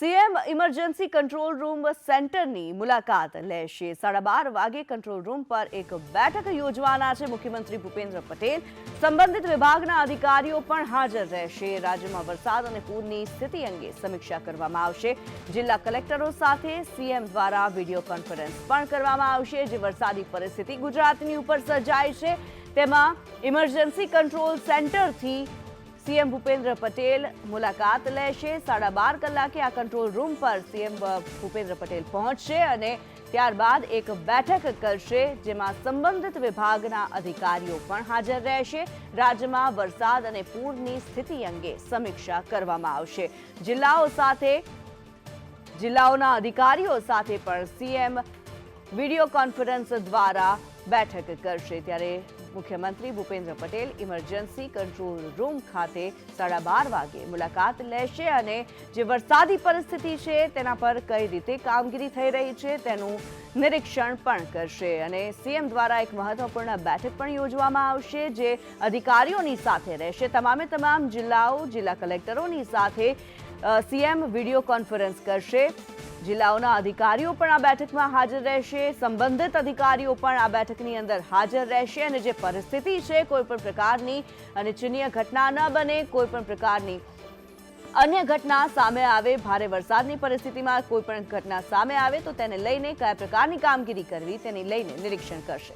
CM emergency control room સેન્ટરની મુલાકાત લેશે. સાડા બાર વાગે કંટ્રોલ રૂમ પર એક બેઠક યોજવાના છે. મુખ્યમંત્રી ભૂપેન્દ્ર પટેલ સંબંધિત વિભાગના અધિકારીઓ પણ હાજર રહેશે. રાજ્યમાં વરસાદ અને પૂરની સ્થિતિ અંગે સમીક્ષા કરવામાં આવશે. જિલ્લા કલેક્ટરો સાથે સીએમ દ્વારા વીડિયો કોન્ફરન્સ પણ કરવામાં આવશે. જે વરસાદી પરિસ્થિતિ ગુજરાતની ઉપર સર્જાય છે, તેમાં ઇમરજન્સી કંટ્રોલ સેન્ટરથી સીએમ ભૂપેન્દ્ર પટેલ મુલાકાત લેશે. સાડા બાર કલાકે આ કંટ્રોલ રૂમ પર સીએમ ભૂપેન્દ્ર પટેલ પહોંચશે અને ત્યારબાદ એક બેઠક કરશે, જેમાં સંબંધિત વિભાગના અધિકારીઓ પણ હાજર રહેશે. રાજ્યમાં વરસાદ અને પૂરની સ્થિતિ અંગે સમીક્ષા કરવામાં આવશે. જિલ્લાઓ સાથે, જિલ્લાઓના અધિકારીઓ સાથે પણ સીએમ વીડિયો કોન્ફરન્સ દ્વારા બેઠક કરશે. ત્યારે મુખ્યમંત્રી Bhupendra Patel emergency control room ખાતે સાડા બાર વાગે મુલાકાત લેશે અને જે વરસાદી પરિસ્થિતિ છે તેના પર કઈ રીતે કામગીરી થઈ રહી છે તેનું નિરીક્ષણ પણ કરશે. અને સીએમ દ્વારા એક મહત્વપૂર્ણ બેઠક પણ યોજવામાં આવશે જે અધિકારીઓની સાથે રહેશે. તમામે તમામ જિલ્લાઓ, જિલ્લા કલેક્ટરોની સાથે સીએમ વીડિયો કોન્ફરન્સ કરશે. જિલ્લાઓના અધિકારીઓ પણ આ બેઠકમાં હાજર રહેશે. સંબંધિત અધિકારીઓ પણ આ બેઠકની અંદર હાજર રહેશે અને જે પરિસ્થિતિ છે, કોઈ પણ પ્રકારની અનિચ્છનીય ઘટના ન બને, કોઈ પણ પ્રકારની અન્ય ઘટના સામે આવે, ભારે વરસાદની પરિસ્થિતિમાં કોઈ પણ ઘટના સામે આવે, તો તેને લઈને કયા પ્રકારની કામગીરી કરવી, તેને લઈને નિરીક્ષણ કરશે.